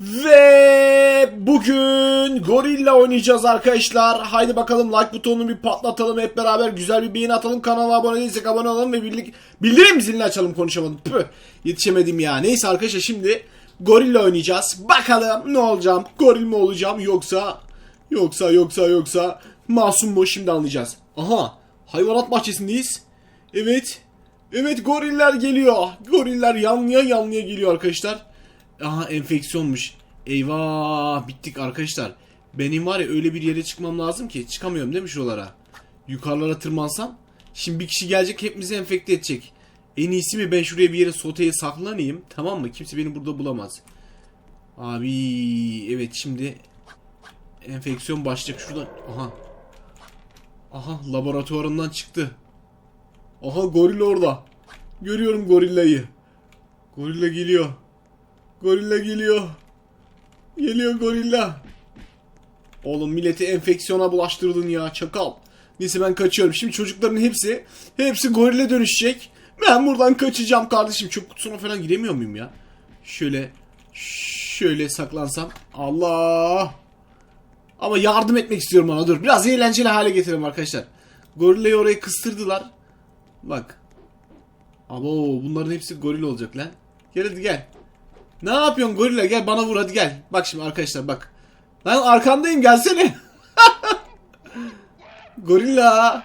Ve bugün gorilla oynayacağız arkadaşlar. Haydi bakalım like butonunu bir patlatalım hep beraber. Güzel bir beğeni atalım. Kanala abone değilsek abone olalım ve birlik bildirim zilini açalım konuşamadım. Püh, yetişemedim ya. Neyse arkadaşlar şimdi gorilla oynayacağız. Bakalım ne olacağım? Goril mi olacağım yoksa yoksa yoksa yoksa masum mu şimdi anlayacağız. Aha hayvanat bahçesindeyiz. Evet. Evet goriller geliyor. Goriller yanlıya yanlıya geliyor arkadaşlar. Aha enfeksiyonmuş. Eyvah bittik arkadaşlar. Benim var ya öyle bir yere çıkmam lazım ki çıkamıyorum değil mi şuralara? Yukarılara tırmansam. Şimdi bir kişi gelecek hepimizi enfekte edecek. En iyisi mi ben şuraya bir yere soteye saklanayım tamam mı? Kimse beni burada bulamaz. Abi evet şimdi enfeksiyon başlayacak şuradan. Aha. Aha laboratuvarından çıktı. Aha goril orada. Görüyorum gorillayı. Gorilla geliyor. Gorilla geliyor. Geliyor gorilla. Oğlum milleti enfeksiyona bulaştırdın ya çakal. Neyse ben kaçıyorum. Şimdi çocukların hepsi hepsi gorille dönüşecek. Ben buradan kaçacağım kardeşim. Çöp kutusuna falan giremiyor muyum ya? Şöyle şöyle saklansam. Allah. Ama yardım etmek istiyorum ona. Dur. Biraz eğlenceli hale getirelim arkadaşlar. Gorillayı oraya kıstırdılar. Bak. Abo bunların hepsi goril olacak lan. Gel hadi gel. Ne yapıyorsun gorilla gel bana vur hadi gel. Bak şimdi arkadaşlar bak. Lan arkandayım gelsene. gorilla.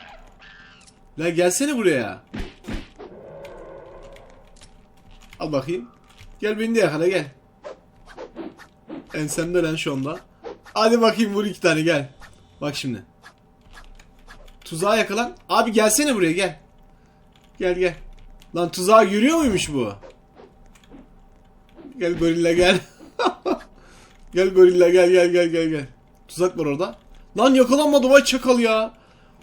La gelsene buraya. Al bakayım. Gel beni de yakala gel. Ensemde lan şu anda. Hadi bakayım vur iki tane gel. Bak şimdi. Tuzağa yakalan. Abi gelsene buraya gel. Gel gel. Lan tuzağa yürüyor muymuş bu? Gel gorilla gel. gel gorilla gel gel gel gel gel. Tuzak var orada. Lan yakalanmadı vay çakal ya.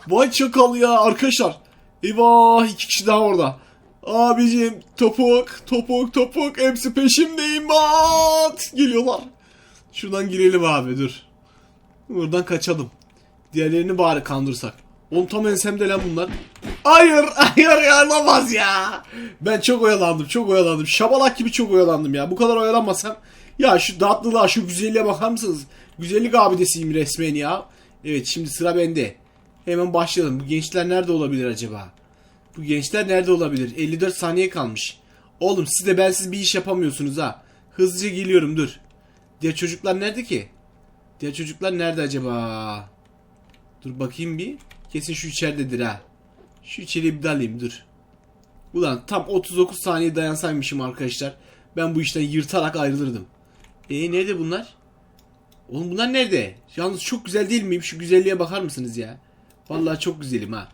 Vay çakal ya arkadaşlar. Eyvah iki kişi daha orada. Abicim topuk topuk topuk hepsi peşimdeyim bat. Geliyorlar. Şuradan girelim abi dur. Buradan kaçalım. Diğerlerini bari kandırsak. Oğlum tam ensemde lan bunlar. Hayır, hayır yaramaz ya. Ben çok oyalandım, çok oyalandım. Şabalak gibi çok oyalandım ya. Bu kadar oyalanmasam. Ya şu tatlılığa, şu güzelliğe bakar mısınız? Güzellik abidesiyim resmen ya. Evet şimdi sıra bende. Hemen başlayalım. Bu gençler nerede olabilir acaba? Bu gençler nerede olabilir? 54 saniye kalmış. Oğlum siz de bensiz bir iş yapamıyorsunuz ha. Hızlıca geliyorum dur. Diğer çocuklar nerede ki? Diğer çocuklar nerede acaba? Dur bakayım bir. Kesin şu içeridedir ha. Şu içeriye bir dalayım dur. Ulan tam 39 saniye dayansaymışım arkadaşlar. Ben bu işten yırtarak ayrılırdım. E nerede bunlar? Oğlum bunlar nerede? Yalnız çok güzel değil miyim? Şu güzelliğe bakar mısınız ya? Vallahi çok güzelim ha.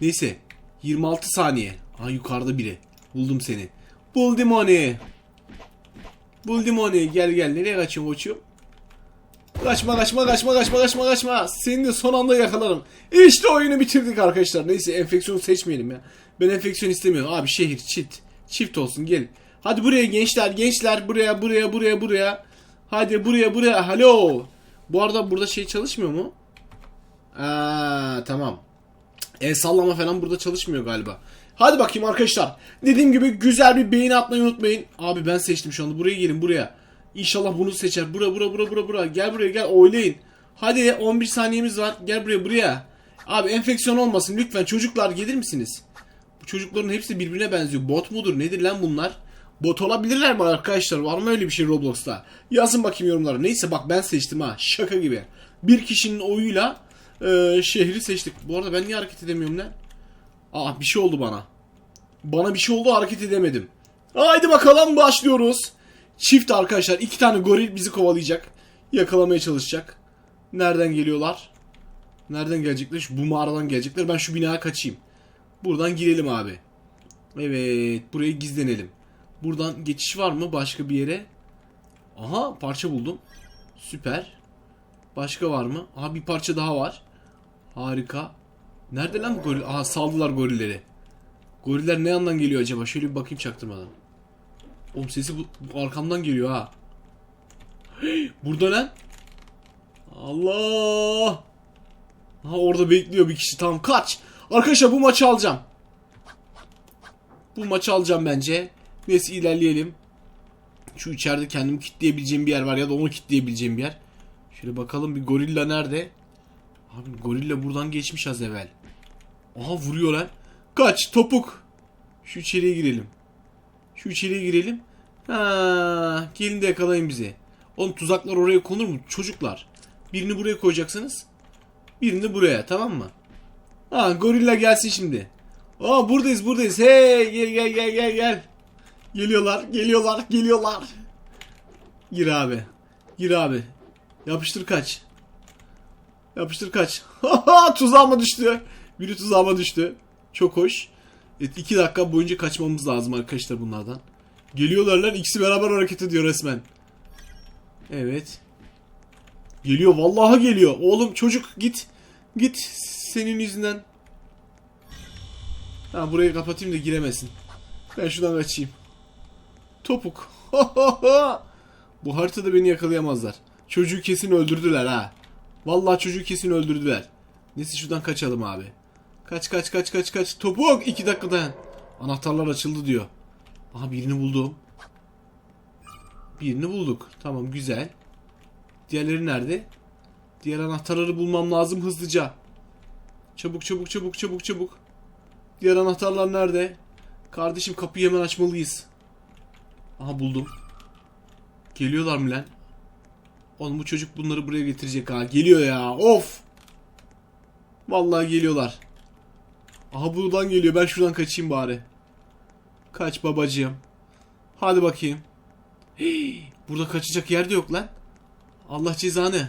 Neyse. 26 saniye. Aa yukarıda biri. Buldum seni. Buldum onu. Buldum onu. Gel gel. Nereye kaçıyorsun koçum? Kaçma kaçma kaçma kaçma kaçma kaçma. Seni de son anda yakalarım. İşte oyunu bitirdik arkadaşlar. Neyse enfeksiyon seçmeyelim ya. Ben enfeksiyon istemiyorum. Abi şehir çift. Çift olsun gel. Hadi buraya gençler gençler buraya buraya buraya buraya. Hadi buraya buraya. Halo. Bu arada burada şey çalışmıyor mu? Aa tamam. El sallama falan burada çalışmıyor galiba. Hadi bakayım arkadaşlar. Dediğim gibi güzel bir beğeni atmayı unutmayın. Abi ben seçtim şu anda. Buraya gelin buraya. İnşallah bunu seçer. Bura bura bura bura bura. Gel buraya gel oylayın. Hadi 11 saniyemiz var. Gel buraya buraya. Abi enfeksiyon olmasın lütfen. Çocuklar gelir misiniz? Bu çocukların hepsi birbirine benziyor. Bot mudur? Nedir lan bunlar? Bot olabilirler mi arkadaşlar? Var mı öyle bir şey Roblox'ta? Yazın bakayım yorumlara. Neyse bak ben seçtim ha. Şaka gibi. Bir kişinin oyuyla e, şehri seçtik. Bu arada ben niye hareket edemiyorum lan? Aa bir şey oldu bana. Bana bir şey oldu hareket edemedim. Haydi bakalım başlıyoruz. Çift arkadaşlar. iki tane goril bizi kovalayacak. Yakalamaya çalışacak. Nereden geliyorlar? Nereden gelecekler? Şu, bu mağaradan gelecekler. Ben şu binaya kaçayım. Buradan girelim abi. Evet. Buraya gizlenelim. Buradan geçiş var mı başka bir yere? Aha parça buldum. Süper. Başka var mı? Aha bir parça daha var. Harika. Nerede lan bu goril? Aha saldılar gorilleri. Goriller ne yandan geliyor acaba? Şöyle bir bakayım çaktırmadan. Oğlum sesi bu, bu arkamdan geliyor ha. Hey, burada lan. Allah. Ha orada bekliyor bir kişi. Tamam kaç. Arkadaşlar bu maçı alacağım. Bu maçı alacağım bence. Neyse ilerleyelim. Şu içeride kendimi kitleyebileceğim bir yer var ya da onu kitleyebileceğim bir yer. Şöyle bakalım bir gorilla nerede? Abi gorilla buradan geçmiş az evvel. Aha vuruyor lan. Kaç topuk. Şu içeriye girelim. Şu içeriye girelim. Ha, gelin de yakalayın bizi. Oğlum tuzaklar oraya konur mu? Çocuklar. Birini buraya koyacaksınız. Birini buraya tamam mı? Ha gorilla gelsin şimdi. Aa buradayız buradayız. Hey gel gel gel gel gel. Geliyorlar geliyorlar geliyorlar. Gir abi. Gir abi. Yapıştır kaç. Yapıştır kaç. Tuzağıma düştü. Biri tuzağıma düştü. Çok hoş. Evet, iki dakika boyunca kaçmamız lazım arkadaşlar bunlardan. Geliyorlar lan. ikisi beraber hareket ediyor resmen. Evet. Geliyor. Vallahi geliyor. Oğlum çocuk git. Git. Senin yüzünden. Ha burayı kapatayım da giremesin. Ben şuradan kaçayım. Topuk. Bu haritada beni yakalayamazlar. Çocuğu kesin öldürdüler ha. Vallahi çocuğu kesin öldürdüler. Neyse şuradan kaçalım abi. Kaç kaç kaç kaç kaç. Topuk 2 dakika dayan. Anahtarlar açıldı diyor. Aha birini buldum. Birini bulduk. Tamam güzel. Diğerleri nerede? Diğer anahtarları bulmam lazım hızlıca. Çabuk çabuk çabuk çabuk çabuk. Diğer anahtarlar nerede? Kardeşim kapıyı hemen açmalıyız. Aha buldum. Geliyorlar mı lan? Oğlum bu çocuk bunları buraya getirecek ha. Geliyor ya. Of. Vallahi geliyorlar. Aha buradan geliyor. Ben şuradan kaçayım bari. Kaç babacığım. Hadi bakayım. Hii, burada kaçacak yer de yok lan. Allah cezanı.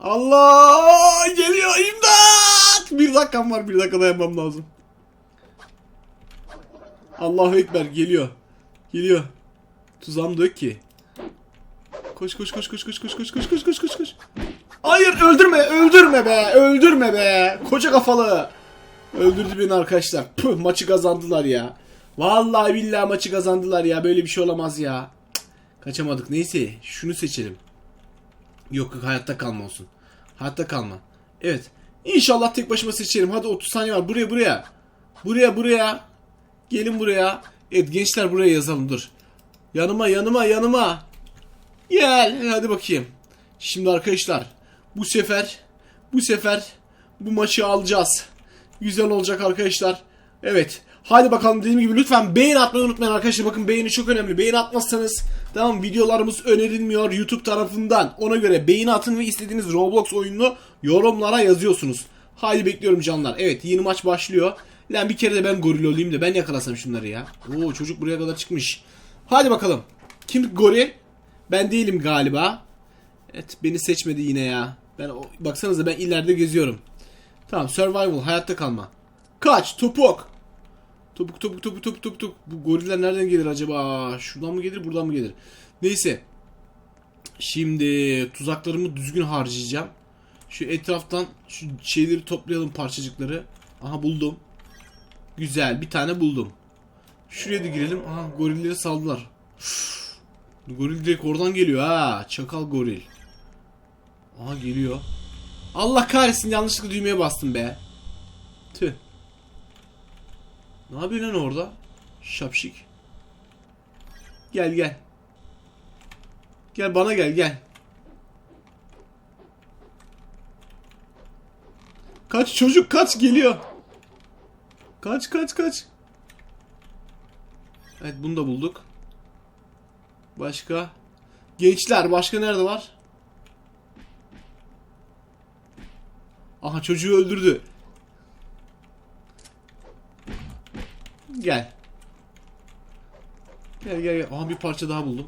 Allah geliyor imdat. Bir dakikam var. Bir dakika dayanmam lazım. Allahu Ekber geliyor. Geliyor. Tuzağım da ki. Koş koş koş koş koş koş koş koş koş koş koş koş. Hayır öldürme öldürme be öldürme be koca kafalı. Öldürdü beni arkadaşlar. Püh maçı kazandılar ya. Vallahi billahi maçı kazandılar ya böyle bir şey olamaz ya. Kaçamadık neyse şunu seçelim. Yok yok hayatta kalma olsun. Hayatta kalma. Evet. İnşallah tek başıma seçerim. Hadi 30 saniye var. Buraya buraya. Buraya buraya. Gelin buraya. Evet gençler buraya yazalım dur. Yanıma yanıma yanıma. Gel hadi bakayım. Şimdi arkadaşlar bu sefer bu sefer bu maçı alacağız. Güzel olacak arkadaşlar. Evet. Hadi bakalım dediğim gibi lütfen beğen atmayı unutmayın arkadaşlar. Bakın beğeni çok önemli. Beğen atmazsanız tamam videolarımız önerilmiyor YouTube tarafından. Ona göre beğeni atın ve istediğiniz Roblox oyununu yorumlara yazıyorsunuz. Haydi bekliyorum canlar. Evet yeni maç başlıyor. Lan bir kere de ben goril olayım da ben yakalasam şunları ya. Oo çocuk buraya kadar çıkmış. Hadi bakalım. Kim goril? Ben değilim galiba. Evet beni seçmedi yine ya. Ben o- baksanıza ben ileride geziyorum. Tamam survival hayatta kalma. Kaç topuk. Topuk topuk topuk topuk topuk topuk. Bu goriller nereden gelir acaba? Şuradan mı gelir buradan mı gelir? Neyse. Şimdi tuzaklarımı düzgün harcayacağım. Şu etraftan şu şeyleri toplayalım parçacıkları. Aha buldum. Güzel bir tane buldum. Şuraya da girelim. Aha gorilleri saldılar. Üf. Goril direkt oradan geliyor ha. Çakal goril. Aha geliyor. Allah kahretsin yanlışlıkla düğmeye bastım be. Tüh. Ne yapıyor lan orada? Şapşik. Gel gel. Gel bana gel gel. Kaç çocuk kaç geliyor. Kaç kaç kaç. Evet bunu da bulduk. Başka? Gençler başka nerede var? Aha çocuğu öldürdü. Gel. Gel gel gel. Aha bir parça daha buldum.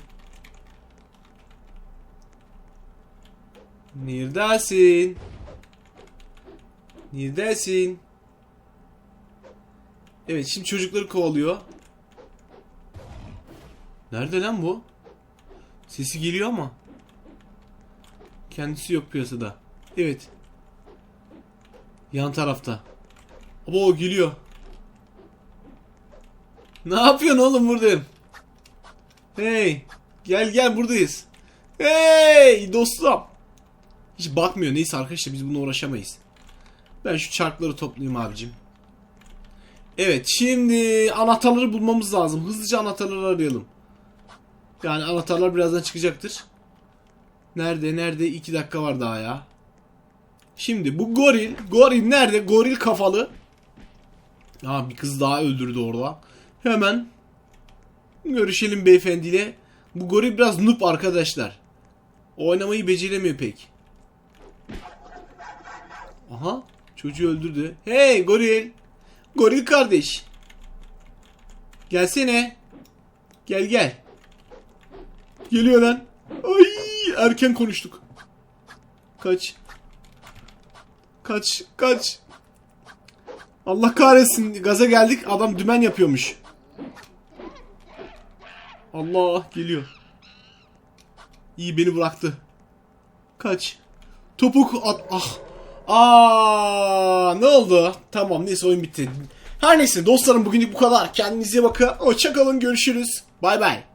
Neredesin? Neredesin? Evet şimdi çocukları kovalıyor. Nerede lan bu? Sesi geliyor ama. Kendisi yok piyasada. Evet. Yan tarafta. Oo geliyor. Ne yapıyorsun oğlum buradayım? Hey. Gel gel buradayız. Hey dostum. Hiç bakmıyor. Neyse arkadaşlar biz bununla uğraşamayız. Ben şu çarkları toplayayım abicim. Evet şimdi anahtarları bulmamız lazım. Hızlıca anahtarları arayalım. Yani anahtarlar birazdan çıkacaktır. Nerede nerede 2 dakika var daha ya. Şimdi bu goril. Goril nerede? Goril kafalı. Aa bir kız daha öldürdü orada. Hemen görüşelim beyefendiyle. Bu goril biraz noob arkadaşlar. Oynamayı beceremiyor pek. Aha çocuğu öldürdü. Hey goril. Goril kardeş. Gelsene. Gel gel. Geliyor lan. Ay erken konuştuk. Kaç. Kaç kaç. Allah kahretsin gaza geldik adam dümen yapıyormuş. Allah geliyor. İyi beni bıraktı. Kaç. Topuk at. Ah. Aa, ne oldu? Tamam neyse oyun bitti. Her neyse dostlarım bugünlük bu kadar. Kendinize bakın. Hoşçakalın görüşürüz. Bay bay.